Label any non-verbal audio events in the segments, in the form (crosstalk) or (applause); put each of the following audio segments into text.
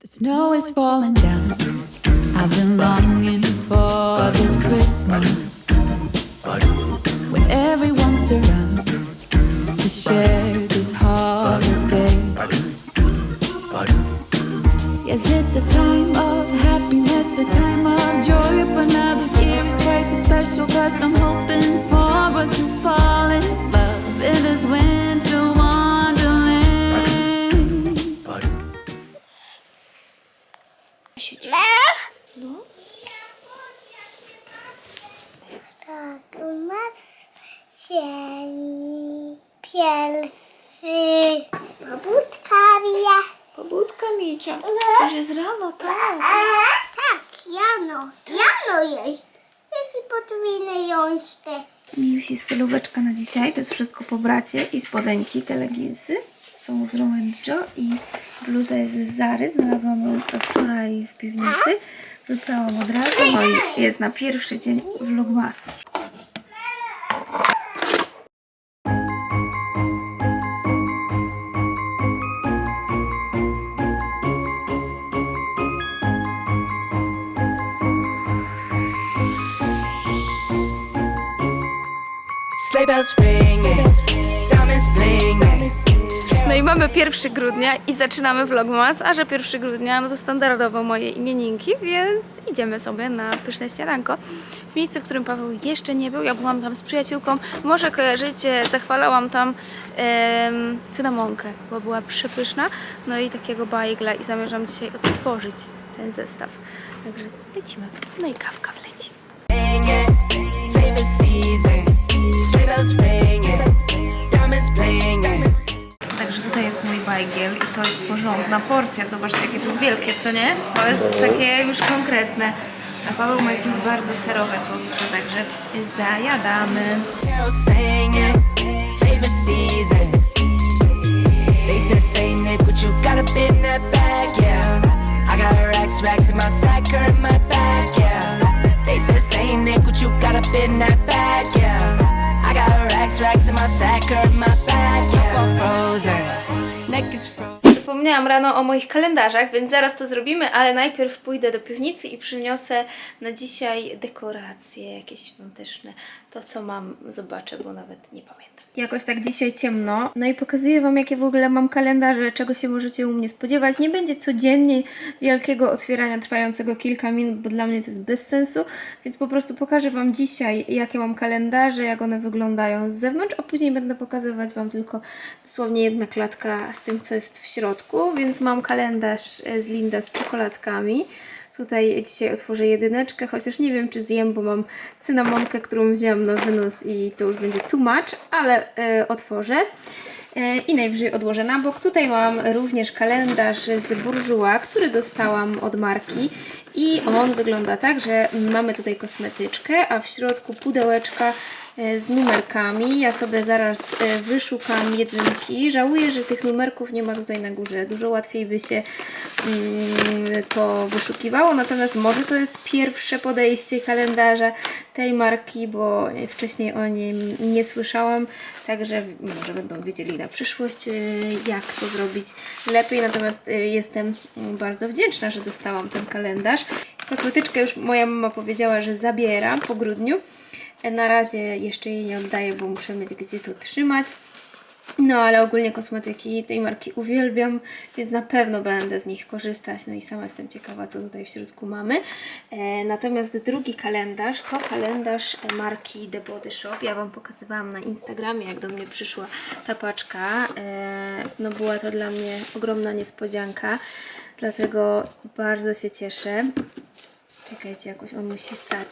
The snow is falling down. I've been longing for this Christmas when everyone's around to share this holiday. Yes, it's a time of happiness, a time of joy, but now this year is twice as special because I'm hoping for us to Tak, u nas sieni pierwszy pobudka wija. Pobudka Micia. Już jest rano, tak. Tak, Jano. Jano jest. Jaki podwójny jążkę. Miusi stylóweczka na dzisiaj. To jest wszystko po bracie i spodenki, te leginsy. Są z Romanjo i bluza jest z Zary. Znalazłam ją wczoraj w piwnicy. Wyprałam od razu. No i jest na pierwszy dzień vlogmasu. Sleigh bells ringing, i mamy 1 grudnia i zaczynamy vlogmas, a że 1 grudnia no to standardowo moje imieninki, więc idziemy sobie na pyszne śniadanko. W miejscu, w którym Paweł jeszcze nie był, ja byłam tam z przyjaciółką, może kojarzycie, zachwalałam tam em, cynamonkę, bo była przepyszna, no i takiego bajgla i zamierzam dzisiaj odtworzyć ten zestaw. Także lecimy, no i kawka wleci. Favorite season. Sleigh bells ringing, diamonds blinging. I to jest porządna porcja. Zobaczcie, jakie to jest wielkie, co nie? To jest takie już konkretne. A Paweł ma jakieś bardzo serowe tosty, także zajadamy. Carol singing, favorite season. They said, say Nick, what you got up in that bag, yeah. I got racks, racks in my sack, my back, yeah. Frozen. Zapomniałam rano o moich kalendarzach, więc zaraz to zrobimy, ale najpierw pójdę do piwnicy i przyniosę na dzisiaj dekoracje jakieś świąteczne. To co mam, zobaczę, bo nawet nie pamiętam. Jakoś tak dzisiaj ciemno, no i pokazuję Wam, jakie w ogóle mam kalendarze, czego się możecie u mnie spodziewać. Nie będzie codziennie wielkiego otwierania trwającego kilka minut, bo dla mnie to jest bez sensu, więc po prostu pokażę Wam dzisiaj, jakie mam kalendarze, jak one wyglądają z zewnątrz, a później będę pokazywać Wam tylko dosłownie jedna klatka z tym, co jest w środku, więc mam kalendarz e, z Linda z czekoladkami. Tutaj dzisiaj otworzę jedyneczkę, chociaż nie wiem, czy zjem, bo mam cynamonkę, którą wzięłam na wynos i to już będzie too much, ale e, otworzę. E, I najwyżej odłożę na bok. Tutaj mam również kalendarz z Bourjois, który dostałam od marki i on wygląda tak, że mamy tutaj kosmetyczkę, a w środku pudełeczka z numerkami. Ja sobie zaraz e, wyszukam jedynki. Żałuję, że tych numerków nie ma tutaj na górze. Dużo łatwiej by się mm, to wyszukiwało, natomiast może to jest pierwsze podejście kalendarza tej marki, bo wcześniej o nim nie słyszałam, także może będą wiedzieli na przyszłość, e, jak to zrobić lepiej. Natomiast e, jestem bardzo wdzięczna, że dostałam ten kalendarz. Kosmetyczkę już moja mama powiedziała, że zabiera po grudniu. Na razie jeszcze jej nie oddaję, bo muszę mieć gdzie to trzymać. No, ale ogólnie kosmetyki tej marki uwielbiam, więc na pewno będę z nich korzystać. No i sama jestem ciekawa, co tutaj w środku mamy. E, natomiast drugi kalendarz to kalendarz marki The Body Shop. Ja Wam pokazywałam na Instagramie, jak do mnie przyszła ta paczka. E, no, była to dla mnie ogromna niespodzianka, dlatego bardzo się cieszę. Czekajcie, jakoś on musi stać.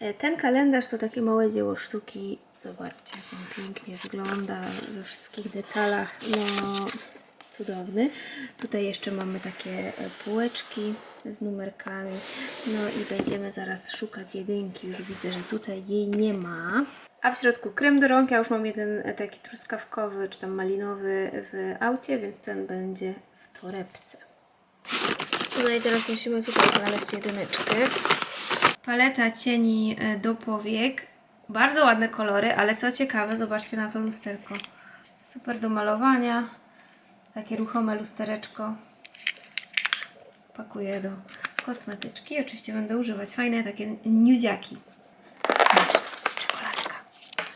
E, Ten kalendarz to takie małe dzieło sztuki. Zobaczcie, jak on pięknie wygląda we wszystkich detalach. No, cudowny. Tutaj jeszcze mamy takie e, półeczki z numerkami. No i będziemy zaraz szukać jedynki. Już widzę, że tutaj jej nie ma. A w środku krem do rąk. Ja już mam jeden e, taki truskawkowy czy tam malinowy w aucie, więc ten będzie w torebce. No i teraz musimy tutaj znaleźć jedyneczkę. Paleta cieni e, do powiek. Bardzo ładne kolory, ale co ciekawe, zobaczcie na to lusterko. Super do malowania. Takie ruchome lustereczko. pakuję do kosmetyczki. Oczywiście będę używać fajne takie nudziaki.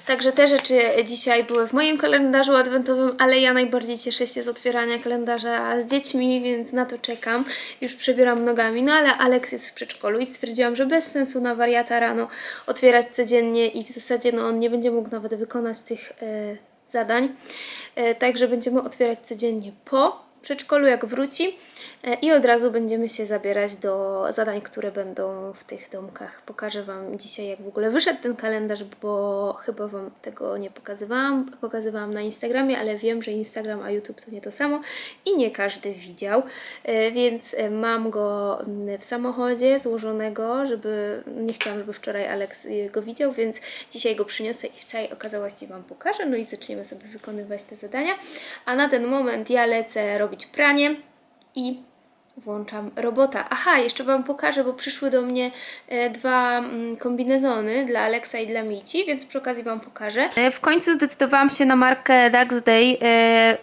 Także te rzeczy dzisiaj były w moim kalendarzu adwentowym, ale ja najbardziej cieszę się z otwierania kalendarza z dziećmi, więc na to czekam. Już przebieram nogami, no ale Alex jest w przedszkolu i stwierdziłam, że bez sensu na wariata rano otwierać codziennie i w zasadzie no, on nie będzie mógł nawet wykonać tych e, zadań. E, także będziemy otwierać codziennie po przedszkolu, jak wróci. E, I od razu będziemy się zabierać do zadań, które będą w tych domkach. Pokażę Wam dzisiaj, jak w ogóle wyszedł ten kalendarz, bo chyba Wam tego nie pokazywałam. Pokazywałam na Instagramie, ale wiem, że Instagram a YouTube to nie to samo i nie każdy widział. E, Więc e, mam go mm, w samochodzie złożonego, żeby nie chciałam, żeby wczoraj Alex go widział, więc dzisiaj go przyniosę i w całej okazałości Wam pokażę. No i zaczniemy sobie wykonywać te zadania. A na ten moment ja lecę robić pranie i włączam robota. Aha, jeszcze Wam pokażę, bo przyszły do mnie e, dwa mm, kombinezony dla Alexa i dla Mici, więc przy okazji Wam pokażę. E, w końcu zdecydowałam się na markę Dax Day. E,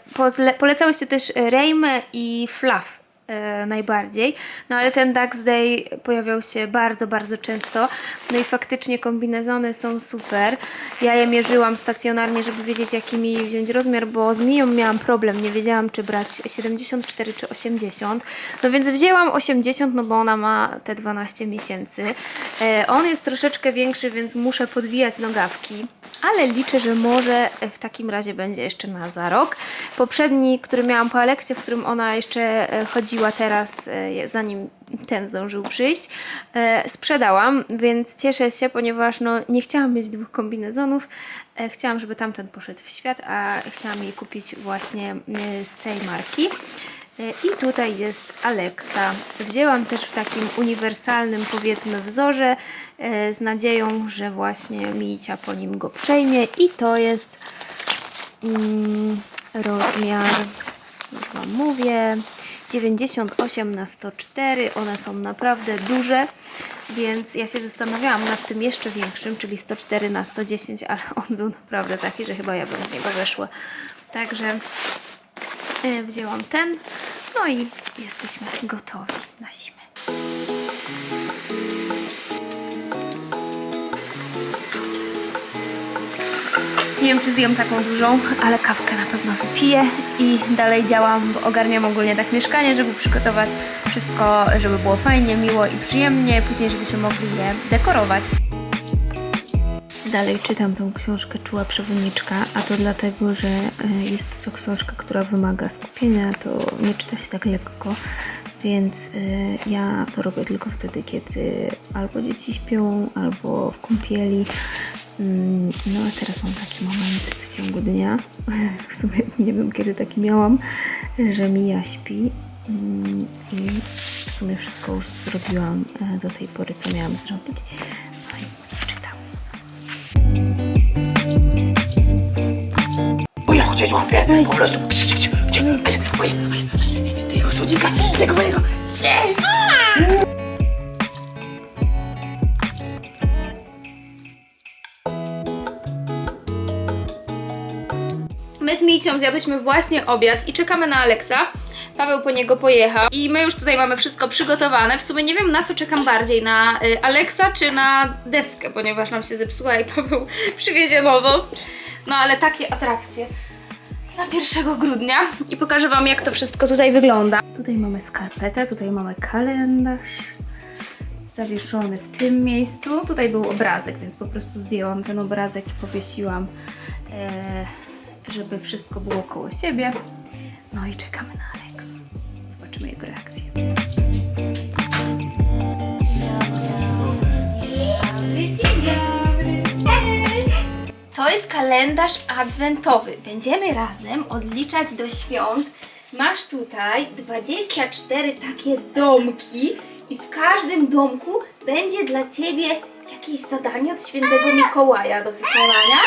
się też Rejme i Fluff e, najbardziej. No ale ten Dax Day pojawiał się bardzo, bardzo często. No i faktycznie kombinezony są super. Ja je mierzyłam stacjonarnie, żeby wiedzieć jaki mi wziąć rozmiar, bo z Miją miałam problem. Nie wiedziałam czy brać 74 czy 80. No więc wzięłam 80, no bo ona ma te 12 miesięcy. E, on jest troszeczkę większy, więc muszę podwijać nogawki. Ale liczę, że może w takim razie będzie jeszcze na za rok. Poprzedni, który miałam po Aleksie, w którym ona jeszcze e, chodziła teraz, e, zanim ten zdążył przyjść, e, sprzedałam, więc cieszę się, ponieważ no, nie chciałam mieć dwóch kombinezonów. E, Chciałam, żeby tamten poszedł w świat, a chciałam jej kupić właśnie z tej marki. I tutaj jest Alexa. Wzięłam też w takim uniwersalnym, powiedzmy, wzorze, z nadzieją, że właśnie Micia po nim go przejmie. I to jest mm, rozmiar, już Wam mówię, 98 na 104. One są naprawdę duże, więc ja się zastanawiałam nad tym jeszcze większym, czyli 104 na 110, ale (laughs) on był naprawdę taki, że chyba ja bym w niego weszła. Także e, wzięłam ten, no i jesteśmy gotowi na zimę. Wiem, czy zjem taką dużą, ale kawkę na pewno wypiję i dalej działam, bo ogarniam ogólnie tak mieszkanie, żeby przygotować wszystko, żeby było fajnie, miło i przyjemnie, później żebyśmy mogli je dekorować. Dalej czytam tą książkę Czuła Przewodniczka, a to dlatego, że e, jest to książka, która wymaga skupienia, to nie czyta się tak lekko, więc e, ja to robię tylko wtedy, kiedy albo dzieci śpią, albo w kąpieli. Mm, No a teraz mam taki moment w ciągu dnia, (laughs) w sumie nie wiem kiedy taki miałam, że Mija śpi mm, i w sumie wszystko już zrobiłam e, do tej pory, co miałam zrobić. No i czytam. O ja cię złapię, po prostu. Gdzie, gdzie, gdzie? Oj, oj, tego słodzika, tego mojego. Cześć! My z Micią zjadłyśmy właśnie obiad i czekamy na Aleksa. Paweł po niego pojechał i my już tutaj mamy wszystko przygotowane. W sumie nie wiem na co czekam bardziej, na y, Aleksa czy na deskę, ponieważ nam się zepsuła i Paweł (laughs) przywiezie nową. No ale takie atrakcje na 1 grudnia i pokażę Wam jak to wszystko tutaj wygląda. Tutaj mamy skarpetę, tutaj mamy kalendarz zawieszony w tym miejscu. Tutaj był obrazek, więc po prostu zdjęłam ten obrazek i powiesiłam, e, żeby wszystko było koło siebie. No i czekamy na Alexa. Zobaczymy jego reakcję. To jest kalendarz adwentowy. Będziemy razem odliczać do świąt. Masz tutaj 24 takie domki i w każdym domku będzie dla Ciebie jakieś zadanie od świętego Mikołaja do wykonania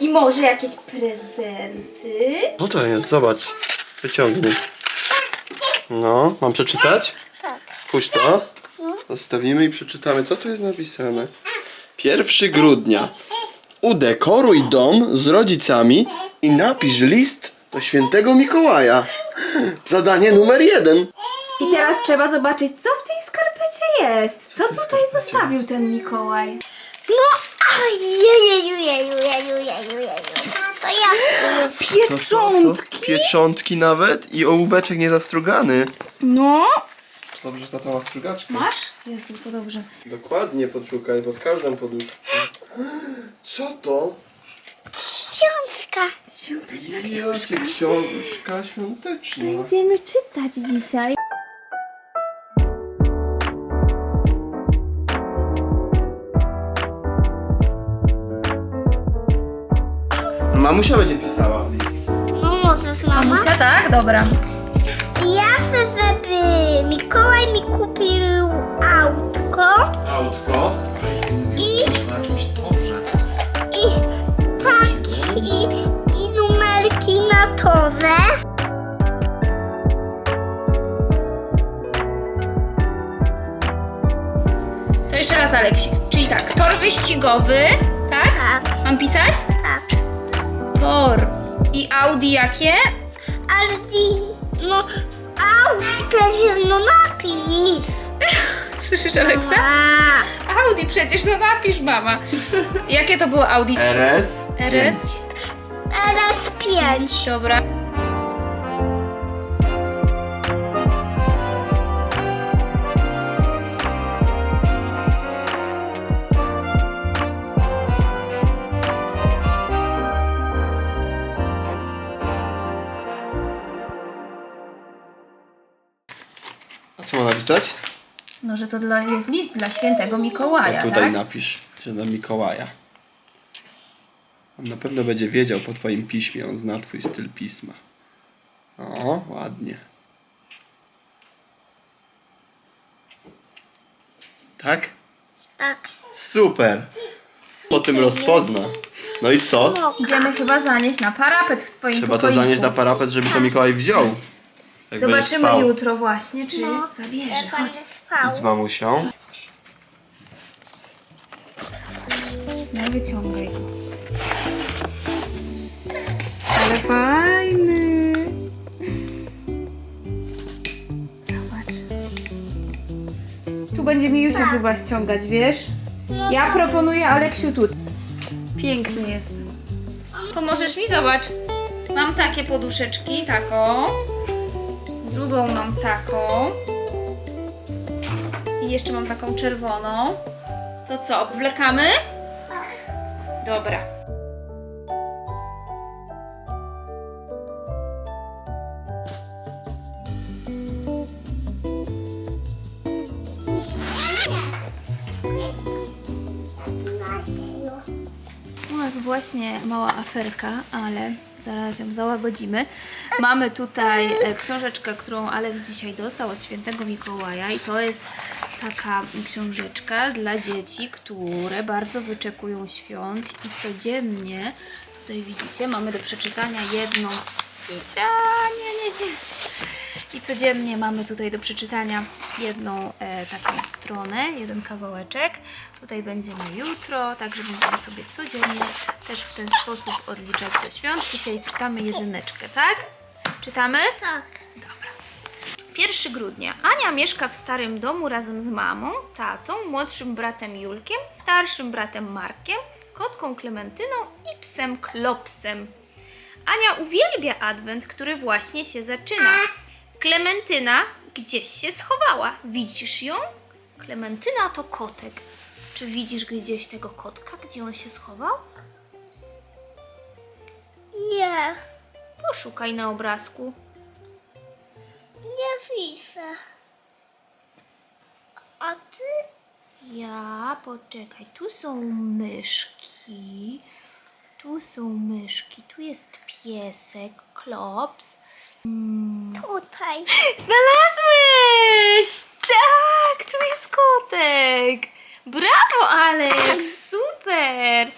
i może jakieś prezenty. No to jest, zobacz. Wyciągnij. No, mam przeczytać? Tak. Puść to. Zostawimy i przeczytamy, co tu jest napisane. 1 grudnia. Udekoruj dom z rodzicami i napisz list do świętego Mikołaja. Zadanie numer jeden. I teraz trzeba zobaczyć, co w tej skarpecie jest. Co tutaj zostawił ten Mikołaj? No, jejeju, jeju, jeju, jeju, jeju. To ja. (gasps) Co? Pieczątki nawet i ołóweczek niezastrugany. No. Dobrze, że tata ma strugaczkę. Masz? Jezu, to dobrze. Dokładnie podszukaj pod każdą poduszką. (gasps) Co to? Książka. Świąteczna Jacie książka świąteczna. Będziemy czytać dzisiaj. Mamusia będzie pisała list. No możesz, mama? Mamusia, tak? Dobra. Ja chcę, żeby Mikołaj mi kupił autko Autko. i, Na jakimś torze. i taki i numerki na torze. To jeszcze raz, Aleksik. Czyli tak, tor wyścigowy, tak? Tak, Mam pisać? tak. Tor. I Audi jakie? Ale di, no, aut przecież no napis. (laughs) Słyszysz, Aleksa? Audi przecież, no napisz, mama. Jakie to było Audi? RS. RS? RS5. Dobra. Napisać? No, że to dla, jest list dla świętego Mikołaja, To tutaj tak? napisz, że dla Mikołaja. On na pewno będzie wiedział po twoim piśmie, on zna twój styl pisma. O, ładnie. Tak? Tak. Super. Po tym rozpozna. No i co? Idziemy chyba zanieść na parapet w twoim Trzeba to pokoiku. zanieść na parapet, żeby to Mikołaj wziął. Jak Zobaczymy spał. jutro właśnie, czy No. zabierze. Jak Chodź. spał. Idź z mamusią. No i wyciągaj go. Ale fajny. Zobacz. Tu będzie mi Jusia chyba ściągać, wiesz? Ja proponuję Aleksiu tu. Piękny jest. Pomożesz mi? Zobacz. Mam takie poduszeczki, taką. Drugą mam taką. I jeszcze mam taką czerwoną. To co, obwlekamy? Dobra. U nas właśnie mała aferka, ale zaraz ją załagodzimy. Mamy tutaj e, książeczkę, którą Aleks dzisiaj dostał od świętego Mikołaja i to jest taka książeczka dla dzieci, które bardzo wyczekują świąt i codziennie, tutaj widzicie, mamy do przeczytania jedną Icia, nie, nie, nie. I codziennie mamy tutaj do przeczytania jedną e, taką stronę, jeden kawałeczek. Tutaj będzie na jutro, także będziemy sobie codziennie też w ten sposób odliczać do świąt. Dzisiaj czytamy jedyneczkę, tak? Czytamy? Tak. 1 grudnia. Ania mieszka w starym domu razem z mamą, tatą, młodszym bratem Julkiem, starszym bratem Markiem, kotką Klementyną i psem Klopsem. Ania uwielbia adwent, który właśnie się zaczyna. Klementyna gdzieś się schowała. Widzisz ją? Klementyna to kotek. Czy widzisz gdzieś tego kotka, gdzie on się schował? Nie, Poszukaj na obrazku. nie widzę. A ty? Ja, poczekaj, tu są myszki, tu są myszki, tu jest piesek, klops. Tutaj. (laughs) Znalazłeś! Tak, tu jest kotek. Brawo, Alex, super.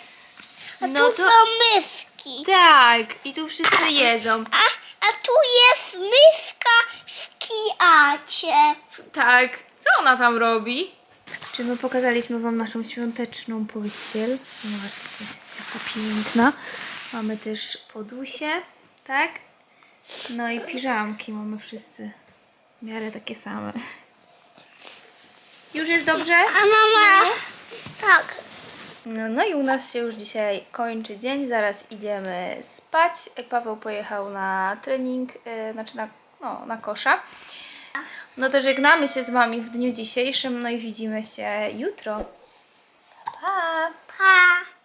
A No tu to są myski. Tak, i tu wszyscy jedzą. A, a tu jest myska w kiacie. Tak, co ona tam robi? Czy my pokazaliśmy Wam naszą świąteczną pościel? Zobaczcie, jaka piękna. Mamy też podusie, tak? No i piżamki mamy wszyscy w miarę takie same. Już jest dobrze? A mama... Tak. No, no i u nas się już dzisiaj kończy dzień, zaraz idziemy spać. Paweł pojechał na trening, yy, znaczy na, no, na kosza. No to żegnamy się z Wami w dniu dzisiejszym, no i widzimy się jutro. Pa! Pa.